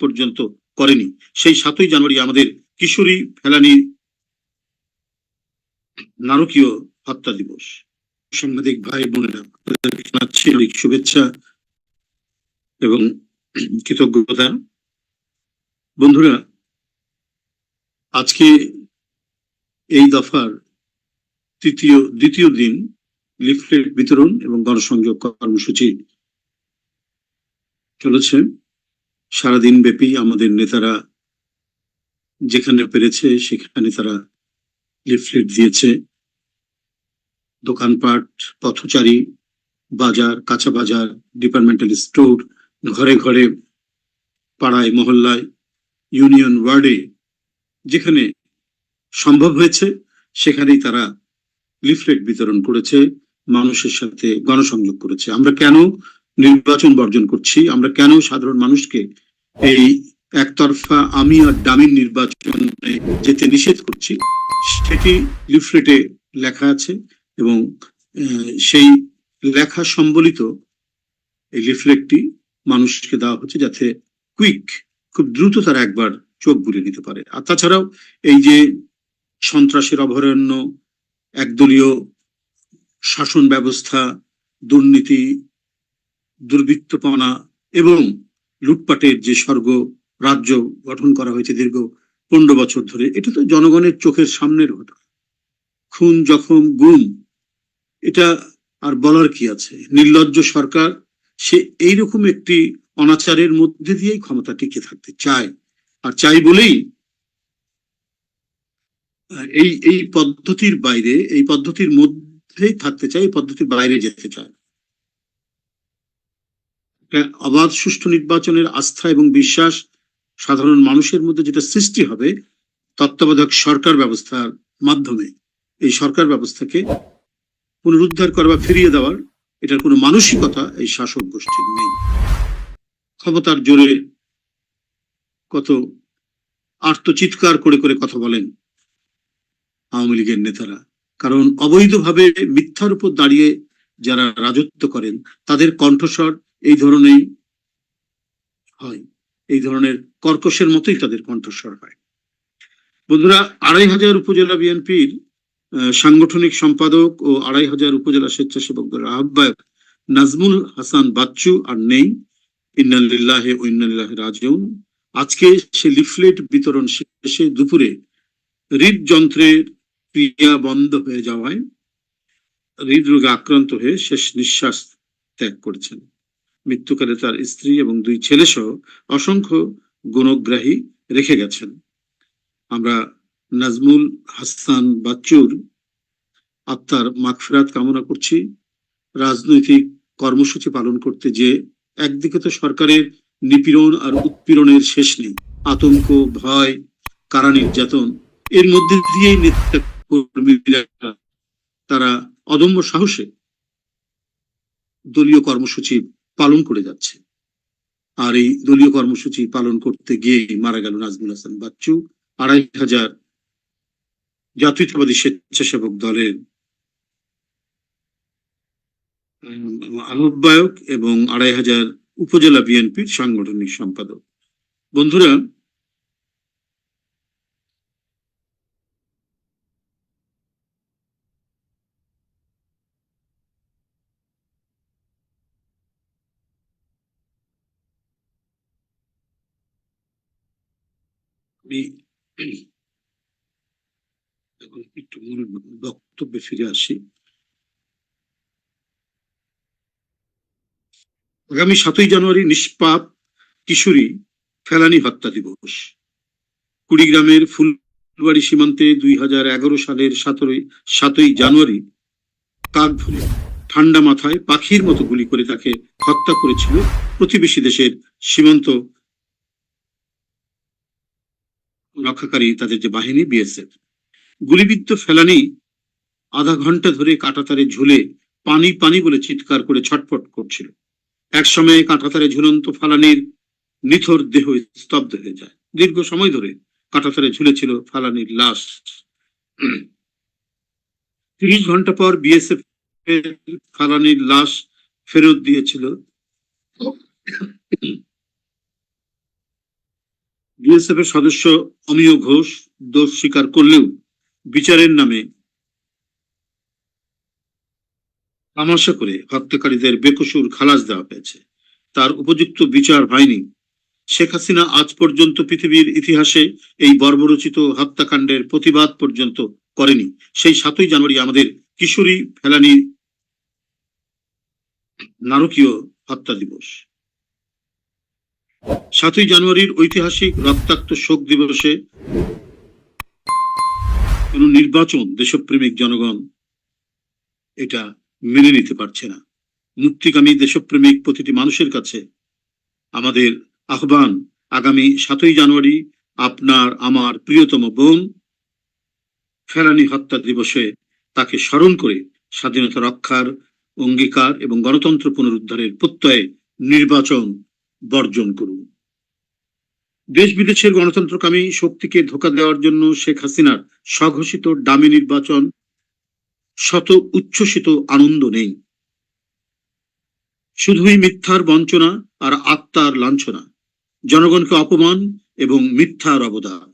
পর্যন্ত করেনি। সেই সাতই জানুয়ারি আমাদের কিশোরী ফেলানি নারকীয় হত্যা দিবস। সাংবাদিক ভাই বোনেরা শুভেচ্ছা এবং কৃতজ্ঞতা। বন্ধুরা, আজকে এই দফার তৃতীয়, দ্বিতীয় দিন লিফলেট বিতরণ এবং গণসংযোগ কর্মসূচি চলেছে। সারাদিন ব্যাপী আমাদের নেতারা যেখানে পেরেছে, সেখানে তারা লিফলেট দিয়েছে। দোকানপাট, পথচারী, বাজার, কাঁচা বাজার, ডিপার্টমেন্টাল স্টোর, ঘরে ঘরে, পাড়ায়, মহল্লায়, ইউনিয়ন ওয়ার্ডে, যেখানে সম্ভব হয়েছে, সেখানেই তারা লিফলেট বিতরণ করেছে, মানুষের সাথে গণসংযোগ করেছে। আমরা কেন নির্বাচন বর্জন করছি। আমরা কেন সাধারণ মানুষকে এই একতরফা আমি আর ডামির নির্বাচনে যেতে নিষেধ করছি, সেটি লিফলেটে লেখা আছে এবং সেই লেখা সম্বলিত এই লিফলেটটি মানুষকে দেওয়া হচ্ছে যাতে কুইক, খুব দ্রুত তারা একবার চোখ বুলিয়ে নিতে পারে। আর তাছাড়াও এই যে সন্ত্রাসের অভয়ারণ্য, একদলীয় শাসন ব্যবস্থা, দুর্নীতি দুর্বৃত্তপনা এবং লুটপাটের যে স্বর্গ রাজ্য গঠন করা হয়েছে দীর্ঘ পনেরো বছর ধরে, এটা তো জনগণের চোখের সামনের ঘটনা। খুন, জখম, গুম, এটা আর বলার কি আছে? নির্লজ্জ সরকার, সে এইরকম একটি অনাচারের মধ্যে দিয়েই ক্ষমতা টিকে থাকতে চায় আর চাই বলেই এই এই পদ্ধতির বাইরে, এই পদ্ধতির মধ্যেই থাকতে চায়, এই পদ্ধতির বাইরে যেতে চায়। অবাধ সুষ্ঠু নির্বাচনের আস্থা এবং বিশ্বাস সাধারণ মানুষের মধ্যে যেটা সৃষ্টি হবে তত্ত্বাবধায়ক সরকার ব্যবস্থার মাধ্যমে। এই সরকার ব্যবস্থাকে পুনরুদ্ধার করা বা ফিরিয়ে দেওয়ার এটার কোনো মানসিকতা এই শাসক গোষ্ঠীর নেই। ক্ষমতার জোরে কত আর্তচিৎকার করে করে কথা বলেন আওয়ামী লীগের নেতারা। কারণ অবৈধভাবে মিথ্যার উপর দাঁড়িয়ে যারা রাজত্ব করেন, তাদের কণ্ঠস্বর এই ধরনের হয়। এই ধরনের কর্কশের মতোই তাদের কণ্ঠস্বর হয়। বন্ধুরা, আড়াই হাজার উপজেলা বিএনপির সাংগঠনিক সম্পাদক ও আড়াই হাজার উপজেলা স্বেচ্ছাসেবক দলের আহ্বায়ক নাজমুল হাসান বাচ্চু আর নেই। ইন্নালিল্লাহে ও ইন্নালিল্লাহে রাজিউন। আজকে সে লিফলেট বিতরণ শেষে দুপুরে হৃদযন্ত্রের ক্রিয়া বন্ধ হয়ে যাওয়ায় হৃদরোগে আক্রান্ত হয়ে শেষ নিঃশ্বাস ত্যাগ করেছেন। মৃত্যুকালে তার স্ত্রী এবং দুই ছেলে সহ অসংখ্য গুণগ্রাহী রেখে গেছেন। আমরা নাজমুল হাসান বাচ্চুর আত্মার মাগফিরাত কামনা করছি। রাজনৈতিক কর্মসূচি পালন করতে যে একদিকে তো সরকারের নিপীড়ন আর উৎপীড়নের শেষ নেই, আতঙ্ক, ভয়, কারা নির্যাতন, এর মধ্যে দিয়েই নেতা কর্মীরা তারা অদম্য সাহসে দলীয় কর্মসূচি পালন করে যাচ্ছে। আর এই দলীয় কর্মসূচি পালন করতে গিয়ে মারা গেল নাজমুল হাসান বাচ্চু। আড়াই হাজার জাতীয়তাবাদী স্বেচ্ছাসেবক দলের আহ্বায়ক এবং আড়াই হাজার উপজেলা বিএনপির সাংগঠনিক সম্পাদক। বন্ধুরা একটু মূল বক্তব্যে ফিরে আসি। আগামী সাতই জানুয়ারি নিষ্পাপ কিশোরী ফেলানি হত্যা দিবস। কুড়িগ্রামের ফুলবাড়ি সীমান্তে দুই হাজার এগারো সালের সতেরোই, সাতই জানুয়ারি কাকভুলে ঠান্ডা মাথায় পাখির মতো গুলি করে তাকে হত্যা করেছিল প্রতিবেশী দেশের সীমান্ত রক্ষাকারী তাদের যে বাহিনী বিএসএফ গুলিবিদ্ধ ফেলানি আধা ঘণ্টা ধরে কাঁটাতারে ঝুলে পানি পানি বলে চিৎকার করে ছটফট করছিল। এক সময়ে কাঁটাতারে ঝুলন্ত ফালানির নিথর দেহ স্তব্ধ হয়ে যায়। দীর্ঘ সময় ধরে কাঁটাতারে ঝুলেছিল ফালানির লাশ। তিরিশ ঘণ্টা পর বিএসএফ ফালানির লাশ ফেরত দিয়েছিল। বিএসএফ এর সদস্য অমিয় ঘোষ দোষ স্বীকার করলেও বিচারের নামে তামাশা করে হত্যাকারীদের বেকসুর খালাস দেওয়া হয়েছে। তার উপযুক্ত বিচার হয়নি। শেখ হাসিনা আজ পর্যন্ত পৃথিবীর ইতিহাসে এই বর্বরচিত হত্যাকাণ্ডের প্রতিবাদ পর্যন্ত করেনি। সেই সাতই জানুয়ারি আমাদের কিশোরী ফেলানি নারকীয় হত্যা দিবস। সাতই জানুয়ারির ঐতিহাসিক রক্তাক্ত শোক দিবসে কোন নির্বাচন দেশপ্রেমিক জনগণ এটা মেনে নিতে পারছে না। মুক্তিকামী দেশপ্রেমিক প্রতিটি মানুষের কাছে আমাদের আহ্বান, আগামী সাতই জানুয়ারি আপনার, আমার প্রিয়তম বোন ফেলানি হত্যা দিবসে তাকে স্মরণ করে স্বাধীনতা রক্ষার অঙ্গীকার এবং গণতন্ত্র পুনরুদ্ধারের প্রত্যয়ে নির্বাচন বর্জন করুন। দেশ বিদেশের গণতন্ত্রকামী শক্তিকে ধোকা দেওয়ার জন্য শেখ হাসিনার স্বঘোষিত ডামি নির্বাচন শত উচ্ছ্বসিত আনন্দ নেই। শুধুই মিথ্যার বঞ্চনা আর আত্মার লাঞ্ছনা, জনগণকে অপমান এবং মিথ্যার অবদান।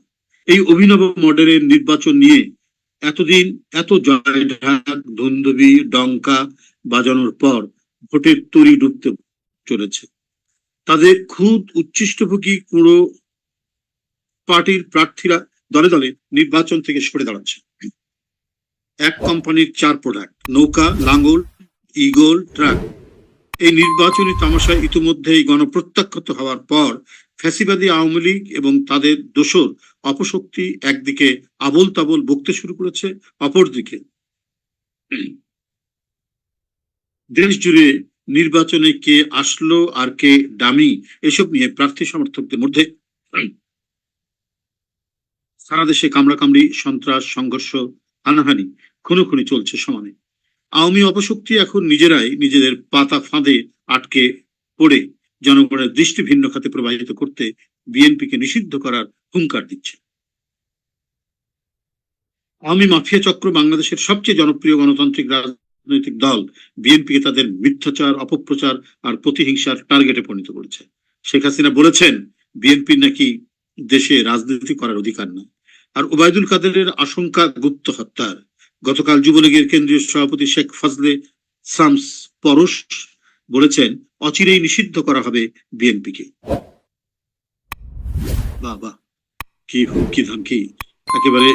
এই অভিনব মডেলের নির্বাচন নিয়ে এতদিন এত জয়ঢাক ধুন্দবি, ডঙ্কা বাজানোর পর ভোটের তরি ডুবতে চলেছে। তাদের খুদ উচ্ছিষ্টভোগী পুরো পার্টির প্রার্থীরা দলে দলে নির্বাচন থেকে সরে দাঁড়াচ্ছে। এক কোম্পানির চার প্রোডাক্ট নৌকা, লাঙ্গল ইগল ট্রাক। এই নির্বাচনী তামাশা ইতিমধ্যেই গণপ্রত্যাখ্যাত হওয়ার পর ফ্যাসিবাদী আওয়ামী লীগ এবং তাদের দোসর অপশক্তি একদিকে আবল তাবল বকতে শুরু করেছে, অপরদিকে দেশ জুড়ে নির্বাচনে কে আসলো আর কে ডামি এসব নিয়ে প্রার্থী সমর্থকদের মধ্যে সারা দেশে কামড়াকামড়ি, সন্ত্রাস, সংঘর্ষ, হানাহানি খুনোখুনি চলছে সমানে। আওয়ামী অপশক্তি এখন নিজেরাই নিজেদের পাতা ফাঁদে আটকে পড়ে জনগণের দৃষ্টি ভিন্ন খাতে প্রবাহিত করতে বিএনপিকে নিষিদ্ধ করার হুঙ্কার দিচ্ছে। আওয়ামী মাফিয়া চক্র বাংলাদেশের সবচেয়ে জনপ্রিয় গণতান্ত্রিক রাজনৈতিক দল বিএনপিকে তাদের মিথ্যাচার, অপপ্রচার আর প্রতিহিংসার টার্গেটে পরিণত করেছে। শেখ হাসিনা বলেছেন বিএনপির নাকি দেশে রাজনীতি করার অধিকার নাই আর ওবায়দুল কাদেরের আশঙ্কা গুপ্ত হত্যার। গতকাল যুবলীগের কেন্দ্রীয় সভাপতি শেখ ফজলে সামস পরশ বলেছেন, অচিরেই নিষিদ্ধ করা হবে বিএনপিকে। বাবা, কি হুমকি ধামকি। একেবারে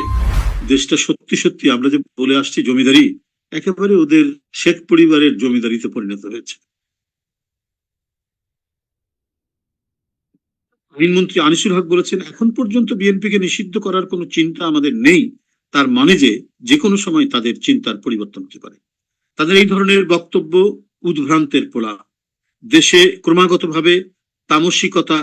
দেশটা সত্যি সত্যি আমরা যে বলে আসছি, জমিদারি একেবারে ওদের শেখ পরিবারের জমিদারিতে পরিণত হয়েছে। আইনমন্ত্রী আনিসুল হক বলেছেন, এখন পর্যন্ত বিএনপিকে নিষিদ্ধ করার কোনো চিন্তা আমাদের নেই। তার মানে যে যে কোনো সময় তাদের চিন্তার পরিবর্তন হতে পারে। তাদের এই ধরনের বক্তব্য উদ্ভ্রান্তের পোলা। দেশে ক্রমাগতভাবে তামসিকতা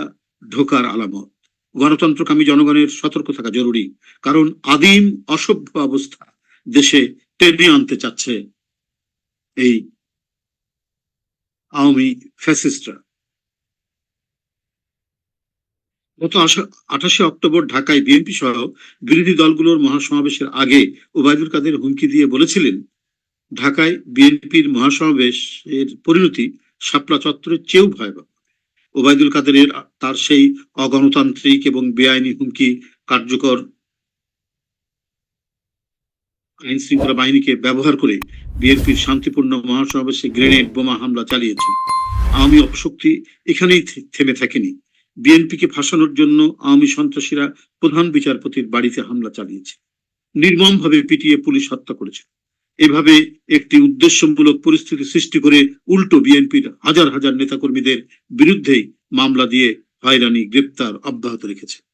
ঢোকার আলামত। গণতন্ত্রকামী জনগণের সতর্ক থাকা জরুরি। কারণ আদিম অসভ্য অবস্থা দেশে টেনে আনতে চাচ্ছে এই আওয়ামী ফ্যাসিস্টরা। গত আঠাশে অক্টোবর ঢাকায় বিএনপি সহ বিরোধী দলগুলোর মহাসমাবেশের আগে ওবায়দুল কাদের হুমকি দিয়ে বলেছিলেন, ঢাকায় বিএনপির মহাসমাবেশের পরিণতি শাপলা চত্বরের চেয়েও ভয়াবহ। ওবায়দুল কাদেরের তার সেই অগণতান্ত্রিক এবং বেআইনি হুমকি কার্যকর আইন শৃঙ্খলা বাহিনীকে ব্যবহার করে বিএনপির শান্তিপূর্ণ মহাসমাবেশে গ্রেনেড বোমা হামলা চালিয়েছে। আওয়ামী অপশক্তি এখানেই থেমে থাকেনি। বিএনপিকে ফাঁসানোর জন্য আওয়ামী সন্ত্রাসীরা প্রধান বিচারপতির বাড়িতে হামলা চালিয়েছে। নির্মমভাবে পিটিয়ে পুলিশ হত্যা করেছে। এভাবে একটি উদ্দেশ্যমূলক পরিস্থিতি সৃষ্টি করে উল্টো বিএনপির হাজার হাজার নেতাকর্মীদের বিরুদ্ধেই মামলা দিয়ে হয়রানি, গ্রেপ্তার অব্যাহত রেখেছে।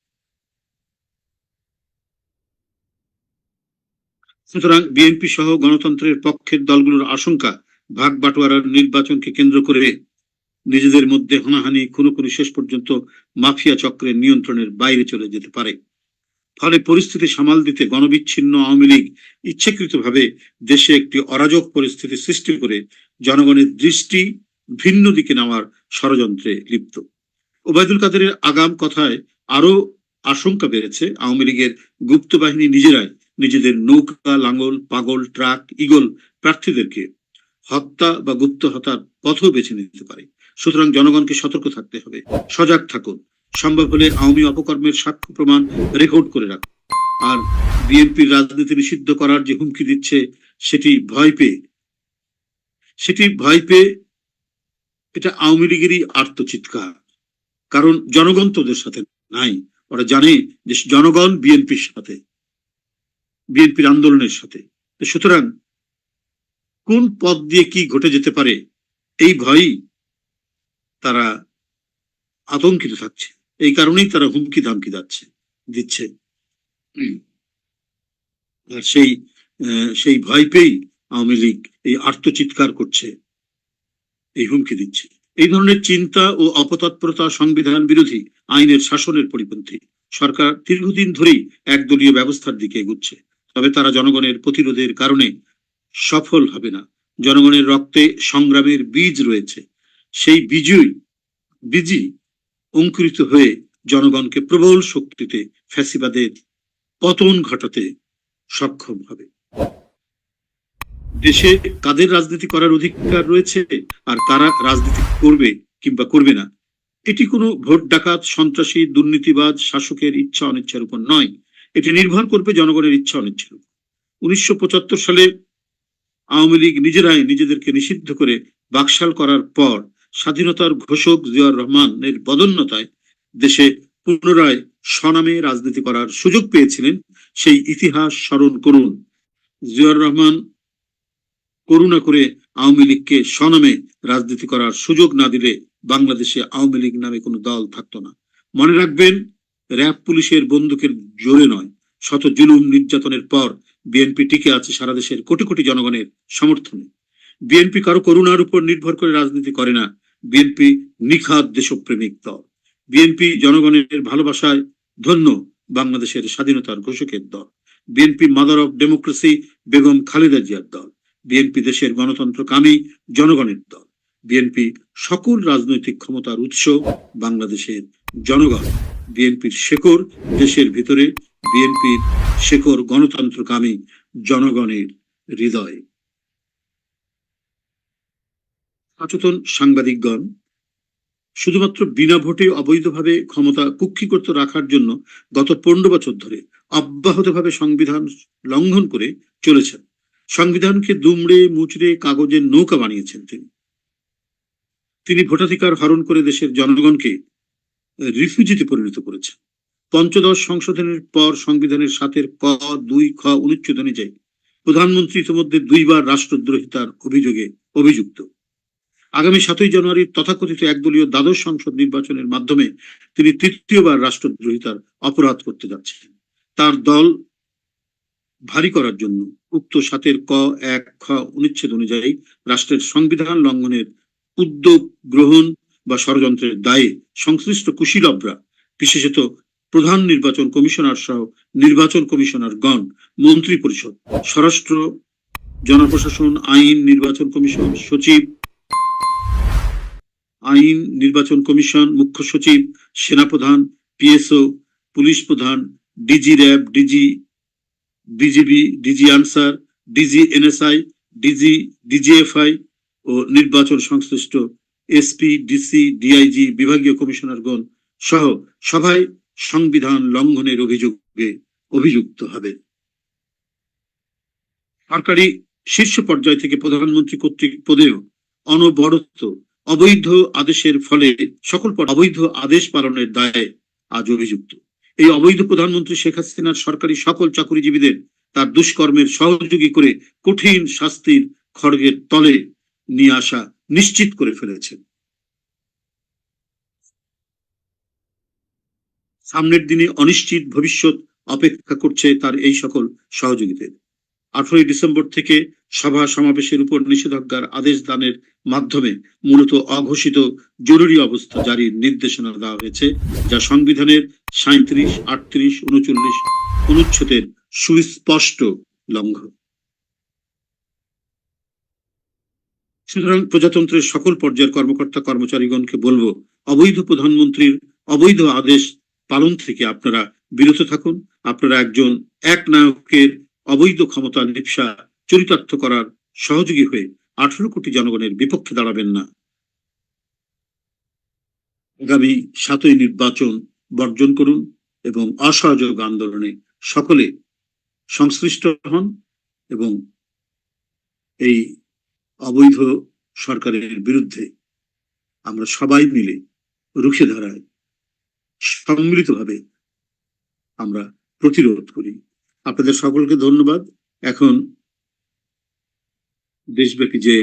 সুতরাং বিএনপি সহ গণতন্ত্রের পক্ষের দলগুলোর আশঙ্কা ভাগ বাটোয়ারার নির্বাচনকে কেন্দ্র করে নিজেদের মধ্যে হানাহানি কোনো শেষ পর্যন্ত মাফিয়া চক্রের নিয়ন্ত্রণের বাইরে চলে যেতে পারে। ফলে পরিস্থিতি সামাল দিতে গণবিচ্ছিন্ন আওয়ামী লীগ ইচ্ছাকৃতভাবে দেশে একটি অরাজক পরিস্থিতি সৃষ্টি করে জনগণের দৃষ্টি ভিন্ন দিকে নেওয়ার ষড়যন্ত্রে লিপ্ত। ওবায়দুল কাদেরের আগাম কথায় আরও আশঙ্কা বেড়েছে। আওয়ামী লীগের গুপ্ত বাহিনী নিজেরাই নিজেদের নৌকা লাঙ্গল পাগল, ট্রাক, ইগল প্রার্থীদেরকে হত্যা বা গুপ্ত হত্যার পথও বেছে নিতে পারে। সুতরাং জনগণকে সতর্ক থাকতে হবে। সজাগ থাকুন। সম্ভব হলে আওয়ামী অপকর্মের সাক্ষ্য প্রমাণ রেকর্ড করে রাখুন। আর বিএনপির রাজনীতি নিষিদ্ধ করার যে হুমকি দিচ্ছে, সেটি ভয় পেয়ে, সেটি ভয় পেয়ে এটা আওয়ামী লীগেরই আত্মচিৎকার। কারণ জনগণ তোদের সাথে নাই। ওরা জানে যে জনগণ বিএনপির সাথে। বিএনপির আন্দোলনের সাথে। সুতরাং কোন পথ দিয়ে কি ঘটে যেতে পারে, এই ভয়ই তারা আতঙ্কিত থাকছে। এই কারণেই তারা হুমকি ধামকি যাচ্ছে দিচ্ছে। আর সেই সেই ভয় পেয়েই আওয়ামী লীগ এই আত্মচিৎকার করছে, এই হুমকি দিচ্ছে। এই ধরনের চিন্তা ও অপতৎপরতা সংবিধান বিরোধী আইনের শাসনের পরিপন্থী। সরকার দীর্ঘদিন ধরেই একদলীয় ব্যবস্থার দিকে এগুচ্ছে। তবে তারা জনগণের প্রতিরোধের কারণে সফল হবে না। জনগণের রক্তে সংগ্রামের বীজ রয়েছে। সেই বীজই বীজই অঙ্কুরিত হয়ে জনগণকে প্রবল শক্তিতে ফ্যাসিবাদের পতন ঘটাতে সক্ষম হবে। দেশে কাদের রাজনীতি করার অধিকার রয়েছে আর কারা রাজনীতি করবে কিংবা করবে না, এটি কোনো ভোট ডাকাত, সন্ত্রাসী দুর্নীতিবাদ শাসকের ইচ্ছা অনিচ্ছার উপর নয়। এটি নির্ভর করবে জনগণের ইচ্ছা অনিচ্ছার উনিশশো সালে আওয়ামী লীগ নিজেরাই নিজেদেরকে নিষিদ্ধ করে বাকশাল করার পর স্বাধীনতার ঘোষক জিয়াউর রহমানের বদন্যতায় দেশে পুনরায় স্বনামে রাজনীতি করার সুযোগ পেয়েছিলেন সেই ইতিহাস স্মরণ করুন। জিয়াউর রহমান করুণা করে আওয়ামী লীগকে স্বনামে রাজনীতি করার সুযোগ না দিলে বাংলাদেশে আওয়ামী লীগ নামে কোনো দল থাকতো না। মনে রাখবেন র্যাব পুলিশের বন্দুকের জোরে নয়, শত জুলুম নির্যাতনের পর বিএনপি টিকে আছে সারা দেশের কোটি কোটি জনগণের সমর্থনে। বিএনপি কারও করুণার উপর নির্ভর করে রাজনীতি করে না বিএনপি নিখাদ দেশপ্রেমিক দল। বিএনপি জনগণের ভালোবাসায় ধন্য বাংলাদেশের স্বাধীনতার ঘোষকের দল। BNP mother of democracy Begum Khaleda জিয়ার দল। বিএনপি দেশের গণতন্ত্র কামী জনগণের দল। বিএনপি সকল রাজনৈতিক ক্ষমতার উৎস বাংলাদেশের জনগণ, বিএনপির শেকড়, দেশের ভিতরে বিএনপির শেকড় গণতন্ত্রকামী জনগণের হৃদয়ে। সচেতন সাংবাদিকগণ, শুধুমাত্র বিনা ভোটে অবৈধভাবে ক্ষমতা কুক্ষিগত রাখার জন্য গত পনেরো বছর ধরে অব্যাহতভাবে সংবিধান লঙ্ঘন করে চলেছেন। সংবিধানকে দুমড়ে মুচড়ে কাগজের নৌকা বানিয়েছেন তিনি। তিনি ভোটাধিকার হরণ করে দেশের জনগণকে রিফিউজিতে পরিণত করেছে। পঞ্চদশ সংশোধনের পর সংবিধানের সাতের ক, দুই, খ অনুচ্ছেদ অনুযায়ী প্রধানমন্ত্রী ইতিমধ্যে দুইবার রাষ্ট্রদ্রোহিতার অভিযোগে অভিযুক্ত। আগামী সাতই জানুয়ারির তথাকথিত একদলীয় দ্বাদশ সংসদ নির্বাচনের মাধ্যমে তিনি তৃতীয়বার রাষ্ট্রদ্রোহিতার অপরাধ করতে যাচ্ছেন। তার দল ভারী করার জন্য উক্ত সাতের ক, এক, খ অনুচ্ছেদ অনুযায়ী রাষ্ট্রের সংবিধান লঙ্ঘনের উদ্যোগ গ্রহণ বা ষড়যন্ত্রের দায়ে সংশ্লিষ্ট কুশীলবরা, বিশেষত প্রধান নির্বাচন কমিশনার সহ নির্বাচন কমিশনার গণ মন্ত্রী পরিষদ স্বরাষ্ট্র, জনপ্রশাসন, আইন নির্বাচন কমিশন সচিব, আইন নির্বাচন কমিশন মুখ্য সচিব, সেনাপ্রধান, পিএসও, পুলিশ প্রধান, DG RAB, DG, DGB, DG Ansar, DG NSI, DG, DGFI ও নির্বাচন সংশ্লিষ্ট এসপি, ডিসি, ডিআইজি, বিভাগীয় কমিশনারগণ সহ সভায় সংবিধান লঙ্ঘনের অভিযোগে অভিযুক্ত হবে। সরকারি শীর্ষ পর্যায় থেকে প্রধানমন্ত্রী কর্তৃক পদেও অনবরত অবৈধ আদেশের ফলে সকল অবৈধ আদেশ পালনের দায়ে আজ অভিযুক্ত। এই অবৈধ প্রধানমন্ত্রী শেখ হাসিনার সরকারি সকল চাকরিজীবীদের তার দুষ্কর্মের সহযোগী করে কঠিন শাস্তির খড়গের তলে নিয়ে আসা নিশ্চিত করে ফেলেছেন। সামনের দিনে অনিশ্চিত ভবিষ্যৎ অপেক্ষা করছে তার এই সকল সহযোগীদের। আঠারোই ডিসেম্বর থেকে সভা সমাবেশের উপর নিষেধাজ্ঞার আদেশ দানের মাধ্যমে মূলত অঘোষিত জরুরি অবস্থা জারির নির্দেশনা দেওয়া হয়েছে, যা সংবিধানের সাঁত্রিশ আটত্রিশ, উনচল্লিশ অনুচ্ছেদের সুস্পষ্ট লঙ্ঘন। সুতরাং প্রজাতন্ত্রের সকল পর্যায়ের কর্মকর্তা কর্মচারীগণকে বলব, অবৈধ প্রধানমন্ত্রীর অবৈধ আদেশ পালন থেকে আপনারা বিরত থাকুন। আপনারা একজন এক নায়কের অবৈধ ক্ষমতা লিপসা চরিতার্থ করার সহযোগী হয়ে আঠারো কোটি জনগণের বিপক্ষে দাঁড়াবেন না। আগামী সাতই নির্বাচন বর্জন করুন এবং অসহযোগ আন্দোলনে সকলে সংশ্লিষ্ট হন এবং এই অবৈধ সরকারের বিরুদ্ধে আমরা সবাই মিলে রুখে দাঁড়াই সম্মিলিতভাবে আমরা প্রতিরোধ করি। আপনাদের সকলকে ধন্যবাদ। এখন দেশব্যাপী যে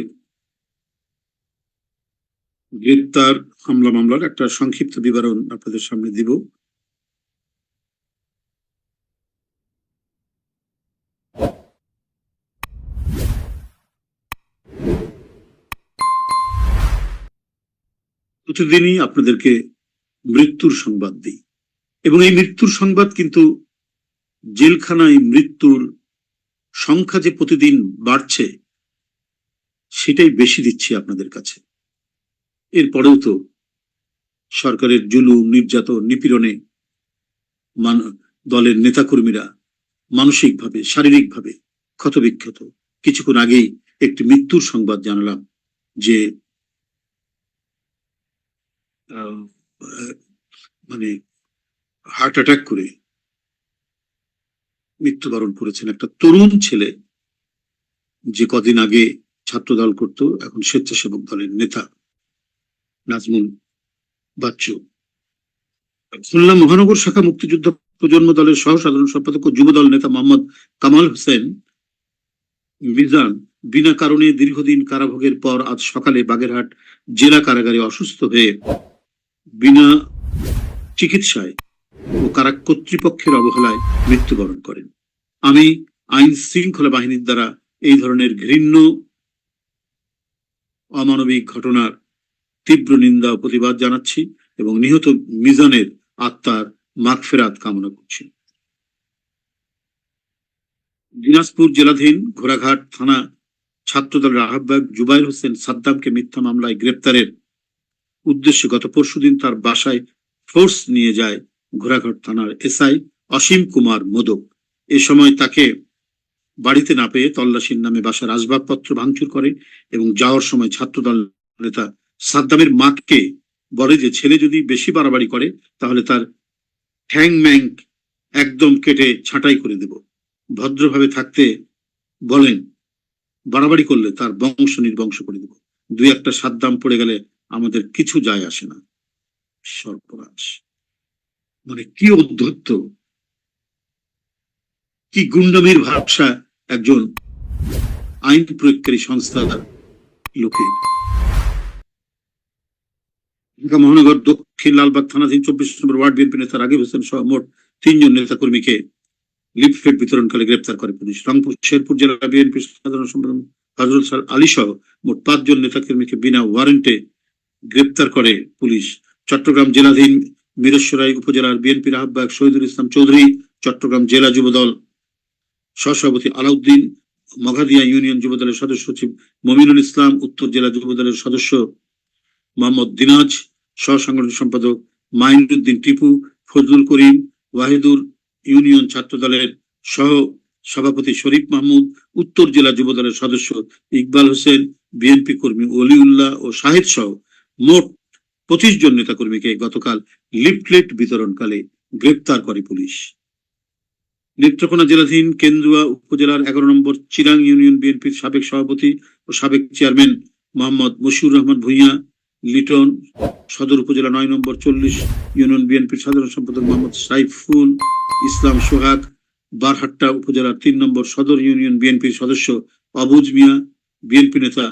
গ্রেপ্তার হামলা মামলার একটা সংক্ষিপ্ত বিবরণ আপনাদের সামনে দিব। প্রতিদিনই আপনাদেরকে মৃত্যুর সংবাদ দিই। এবং এই মৃত্যুর সংবাদ কিন্তু জেলখানায় মৃত্যুর সংখ্যা যে প্রতিদিন বাড়ছে, সেটাই বেশি দিচ্ছি আপনাদের কাছে। এরপরেও তো সরকারের জুলুম, নির্যাতন, নিপীড়নে দলের নেতাকর্মীরা মানসিকভাবে, শারীরিকভাবে ক্ষতবিক্ষত। কিছুক্ষণ আগেই একটি মৃত্যুর সংবাদ জানালাম যে মানে হার্ট অ্যাটাক করে মৃত্যুবরণ করেছেন একটা তরুণ ছেলে যে কদিন আগে ছাত্রদল করত, এখন স্বেচ্ছাসেবক দলের নেতা নাজমুল বাচ্চু। খুলনা মহানগর শাখা মুক্তিযুদ্ধ প্রজন্ম দলের সহ সাধারণ সম্পাদক ও যুবদল নেতা মোহাম্মদ কামাল হোসেন মিজান বিনা কারণে দীর্ঘদিন কারাভোগের পর আজ সকালে বাগেরহাট জেলা কারাগারে অসুস্থ হয়ে বিনা চিকিৎসায় ও কারা কর্তৃপক্ষের অবহেলায় মৃত্যুবরণ করেন। আমি আইন শৃঙ্খলা বাহিনীর দ্বারা এই ধরনের ঘৃণ্য, অমানবিক ঘটনার তীব্র নিন্দা ও প্রতিবাদ জানাচ্ছি এবং নিহত মিজানের আত্মার মাগফেরাত কামনা করছি। দিনাজপুর জেলাধীন ঘোড়াঘাট থানা ছাত্রদলের আহ্বায়ক জুবাইর হোসেন সাদ্দামকে মিথ্যা মামলায় গ্রেপ্তারের উদ্দেশ্যে গত পরশুদিন তার বাসায় ফোর্স নিয়ে যায় ঘোড়াঘাট থানার এসআই অসীম কুমার মোদক। এ সময় তাকে বাড়িতে না পেয়ে তল্লাশির নামে বাসার আসবাবপত্র ভাঙচুর করে এবং যাওয়ার সময় ছাত্রদল নেতা সাদ্দামের মাকে বলে যে, ছেলে যদি বেশি বাড়াবাড়ি করে, তাহলে তার ঠ্যাং ম্যাং একদম কেটে ছাঁটাই করে দেব। ভদ্রভাবে থাকতে বলেন, বাড়াবাড়ি করলে তার বংশ নির্বংশ করে দেব। দুই একটা সাদ্দাম পড়ে গেলে আমাদের কিছু যায় আসে না। সর্বনাশ। মানে কি অধ্যত্ত? কি গুন্ডামির ভাষা একজন আইন প্রয়োগকারী সংস্থার লোকের ঢাকা মহানগর দক্ষিণ লালবাগ থানাধীন চব্বিশ নম্বর ওয়ার্ড বিএনপি নেতা রাগিব হোসেন সহ মোট তিনজন নেতাকর্মীকে লিফলেট বিতরণকালে গ্রেপ্তার করে পুলিশ। রংপুর, শেরপুর জেলা বিএনপি সাধারণ সম্পাদক হজরত আলী সহ মোট পাঁচজন নেতাকর্মীকে বিনা ওয়ারেন্টে গ্রেপ্তার করে পুলিশ। চট্টগ্রাম জেলাধীন মিরেশ্বরাই উপজেলার বিএনপির আহ্বায়ক শহীদুল ইসলাম চৌধুরী, চট্টগ্রাম জেলা যুবদল সহসভাপতি আলাউদ্দিন মঘাদিয়া ইউনিয়ন যুবদলের সদস্য সচিব মমিনুল ইসলাম, উত্তর জেলা যুবদলের সদস্য মোহাম্মদ দিনাজ সহ সম্পাদক মাইনুদ্দিন টিপু, ফজলুল করিম, ওয়াহিদুর ইউনিয়ন ছাত্র দলের সহ সভাপতি শরীফ মাহমুদ, উত্তর জেলা যুবদলের সদস্য ইকবাল হোসেন, বিএনপি কর্মী অলিউল্লাহ ও শাহেদ সহ মোট পঁচিশ জন নেতাকর্মীকে গতকাল লিফলেট বিতরণকালে গ্রেপ্তার করে পুলিশ। নেত্রকোনা জেলাধীন কেন্দুয়া উপজেলার এগারো নম্বর চিরাং ইউনিয়ন বিএনপির সাবেক সভাপতি ও সাবেক চেয়ারম্যান মোহাম্মদ মশিউর রহমান ভূঁইয়া, লিটন সদর উপজেলা নয় নম্বর চল্লিশ ইউনিয়ন বিএনপির সাধারণ সম্পাদক মোহাম্মদ সাইফুল ইসলাম সোহাগ, বারহাট্টা উপজেলার তিন নম্বর সদর ইউনিয়ন বিএনপির সদস্য অবুজ মিয়া, বিএনপি নেতা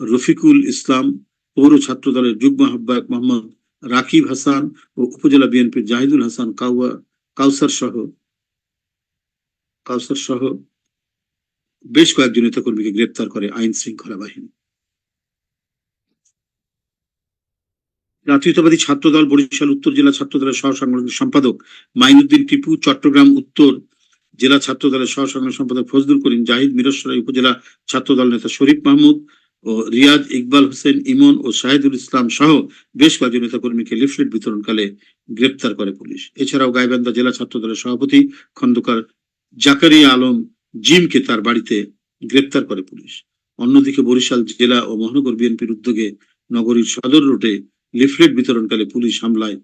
রফিকুল ইসলাম পৌর ছাত্র দলের যুগ্ম আহ্বায়ক মোহাম্মদ রাকিব হাসান ও উপজেলা বিএনপির জাহিদুল হাসান কাউয়া কাউসার সহ কাউসার সহ বেশ কয়েকজন নেতাকর্মীকে গ্রেপ্তার করে আইন শৃঙ্খলা বাহিনী। জাতীয়তাবাদী ছাত্রদল বরিশাল উত্তর জেলা ছাত্রদলের সহ সাংগঠনিক সম্পাদক মাইনুদ্দিন টিপু, চট্টগ্রাম উত্তর জেলা ছাত্রদলের সহ সাংগঠনিক সম্পাদক ফজলুল করিম, জাহিদ মিরসরাই উপজেলা ছাত্রদল নেতা শরীফ মাহমুদ ও রিয়াজ ইকবাল হোসেন ইমন ও শাহিদুল ইসলাম সহ বেশ কয়েকজন নেতাকর্মীকে লিফলেট বিতরণকালে গ্রেপ্তার করে পুলিশ। এছাড়াও গাইবান্ধা জেলা ছাত্র দলের সভাপতি খন্দকার জাকারিয়া আলম জিমকে তার বাড়িতে গ্রেপ্তার করে পুলিশ। অন্যদিকে বরিশাল জেলা ও মহানগর বিএনপির উদ্যোগে নগরীর সদর রোডে লিফলেট বিতরণকালে পুলিশ হামলায়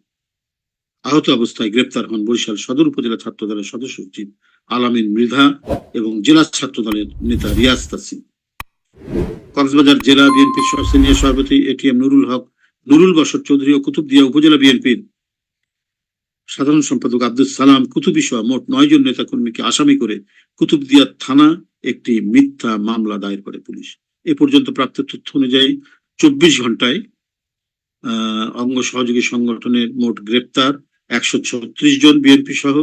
আহত অবস্থায় গ্রেপ্তার হন বরিশাল সদর উপজেলা ছাত্র দলের সদস্য সচিব আলামিন মৃধা এবং জেলা ছাত্র দলের নেতা রিয়াজ তাসিম। কক্সবাজার জেলা বিএনপির সিনিয়র সভাপতি এটিএম নুরুল হক, নুরুল বসর চৌধুরী ও কুতুবদিয়া উপজেলা বিএনপির সাধারণ সম্পাদক আব্দুল সালাম কুতুবি সহ মোট জন নেতাকর্মীকে আসামি করে কুতুবদিয়া থানা একটি মিথ্যা মামলা দায়ের করে পুলিশ। এ পর্যন্ত প্রাপ্ত তথ্য অনুযায়ী চব্বিশ ঘন্টায় অঙ্গ সহযোগী সংগঠনের মোট গ্রেপ্তার একশো ছত্রিশ জন বিএনপি সহ,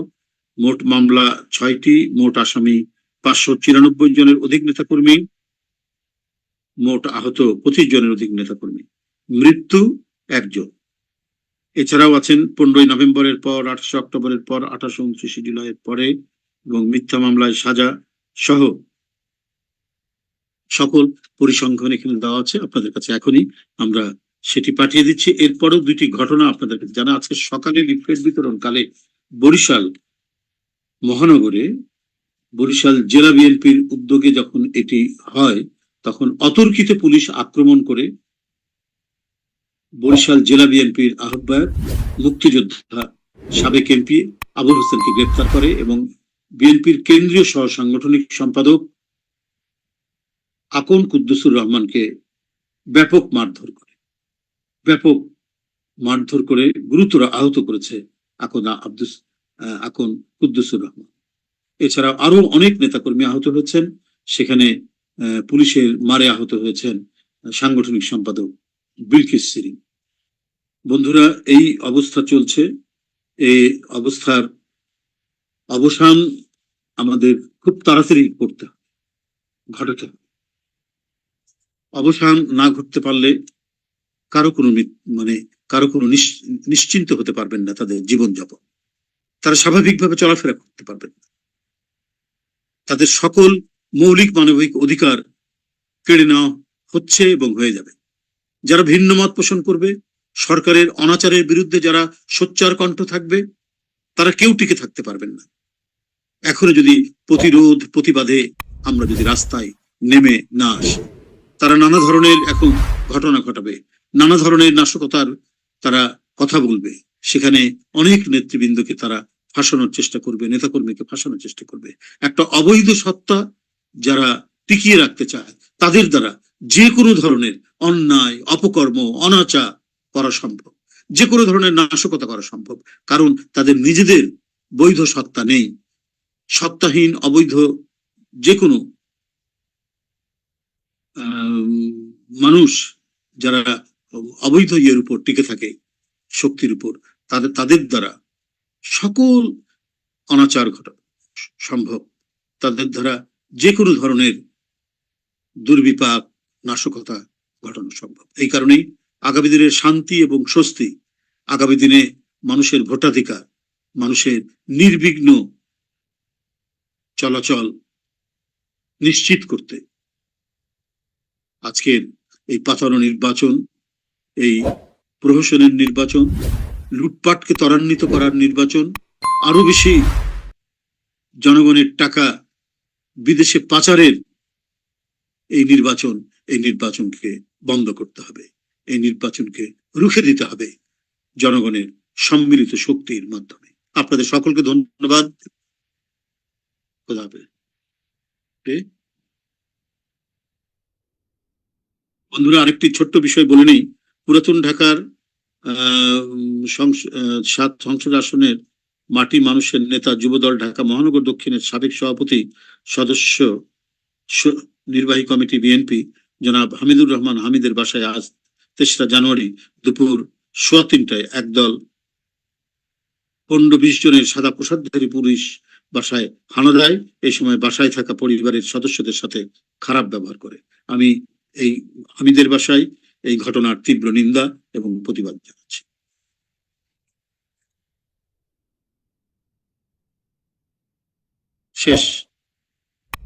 মোট মামলা ছয়টি, মোট আসামি পাঁচশো চিরানব্বই জনের অধিক নেতাকর্মী মোট আহত পঁচিশ জনের অধিক নেতাকর্মী। মৃত্যু একজন। এছাড়াও আছেন পনেরোই নভেম্বরের পর, আঠাশে অক্টোবরের পর, আঠাশে উনত্রিশে জুলাইয়ের পরে এবং মিথ্যা মামলায় সাজা সহ সকল পরিসংখ্যান এখানে দেওয়া আছে। আপনাদের কাছে এখনই আমরা সেটি পাঠিয়ে দিচ্ছি। এরপরও দুইটি ঘটনা আপনাদের কাছে জানা আজকে সকালে লিফলেট বিতরণ কালে বরিশাল মহানগরে বরিশাল জেলা বিএনপির উদ্যোগে যখন এটি হয় তখন অতর্কিত পুলিশ আক্রমণ করে বরিশাল জেলা বিএনপির আহ্বায়ক মুক্তিযোদ্ধা সাবেক এমপি আবুল হোসেনকে গ্রেপ্তার করে এবং বিএনপির কেন্দ্রীয় সহ সাংগঠনিক সম্পাদক আকন কুদ্দুসুর রহমানকে ব্যাপক মারধর করে। ব্যাপক মারধর করে গুরুতর আহত করেছে আকন আব্দুস আকন কুদ্দুসুর রহমান। এছাড়াও আরও অনেক নেতাকর্মী আহত হয়েছেন। সেখানে পুলিশের মারে আহত হয়েছেন সাংগঠনিক সম্পাদক বিলকিস সিরিং। বন্ধুরা, এই অবস্থা চলছে। এই অবস্থার অবসান আমাদের খুব তাড়াতাড়ি করতে ঘটাতে অবসান না ঘটতে পারলে কারও কোনো মানে কারও কোনো নিশ- নিশ্চিন্ত হতে পারবেন না তাদের জীবনযাপন। তারা স্বাভাবিকভাবে চলাফেরা করতে পারবেন না। তাদের সকল মৌলিক মানবিক অধিকার কেড়ে নেওয়া হচ্ছে এবং হয়ে যাবে। যারা ভিন্ন মত পোষণ করবে, সরকারের অনাচারের বিরুদ্ধে যারা সোচ্চার কণ্ঠ থাকবে, তারা কেউ টিকে থাকতে পারবেন না। এখনও যদি প্রতিরোধ প্রতিবাদে আমরা যদি রাস্তায় নেমে না আসি, তারা নানা ধরনের এখন ঘটনা ঘটাবে, নানা ধরনের নাশকতার তারা কথা বলবে, সেখানে অনেক নেতৃবৃন্দকে তারা ফাঁসানোর চেষ্টা করবে, নেতাকর্মীকে ফাঁসানোর চেষ্টা করবে। একটা অবৈধ সত্তা যারা টিকিয়ে রাখতে চায়, তাদের দ্বারা যে কোনো ধরনের অন্যায়, অপকর্ম, অনাচা করা সম্ভব। যে কোনো ধরনের নাশকতা করা সম্ভব। কারণ তাদের নিজেদের বৈধ সত্তা নেই। সত্তাহীন, অবৈধ যে কোনো মানুষ যারা অবৈধ ইয়ের উপর টিকে থাকে, শক্তির উপর, তাদের তাদের দ্বারা সকল অনাচার ঘটা সম্ভব। তাদের দ্বারা যে কোনো ধরনের দুর্বিপাক, নাশকতা ঘটানো সম্ভব। এই কারণেই আগামী দিনের শান্তি এবং স্বস্তি, আগামী দিনে মানুষের ভোটাধিকার, মানুষের নির্বিঘ্ন চলাচল নিশ্চিত করতে আজকের এই পাতানো নির্বাচন, এই প্রহসনের নির্বাচন, লুটপাটকে ত্বরান্বিত করার নির্বাচন আরও বেশি জনগণের টাকা বিদেশে পাচারের এই নির্বাচন, এই নির্বাচনকে বন্ধ করতে হবে। এই নির্বাচনকে রুখে দিতে হবে জনগণের সম্মিলিত শক্তির মাধ্যমে। আপনাদের সকলকে ধন্যবাদ। খোদা। বন্ধুরা, আরেকটি ছোট্ট বিষয় বলে নেই। পুরাতন ঢাকার সাত সংসদ আসনের মাটি মানুষের নেতা, যুবদল, ঢাকা মহানগর দক্ষিণের সাবেক সভাপতি, সদস্য নির্বাহী কমিটি বিএনপি, জনাব হামিদুর রহমান হামিদের বাসায় আজ তেসরা জানুয়ারি দুপুর সোয়া তিনটায় একদল পনেরো বিশ জনের সাদা পোশাকধারী পুলিশ বাসায় হানা দেয়। এই সময় বাসায় থাকা পরিবারের সদস্যদের সাথে খারাপ ব্যবহার করে। আমি এই হামিদের বাসায় এই ঘটনার তীব্র নিন্দা এবং প্রতিবাদ জানাচ্ছি। শেষ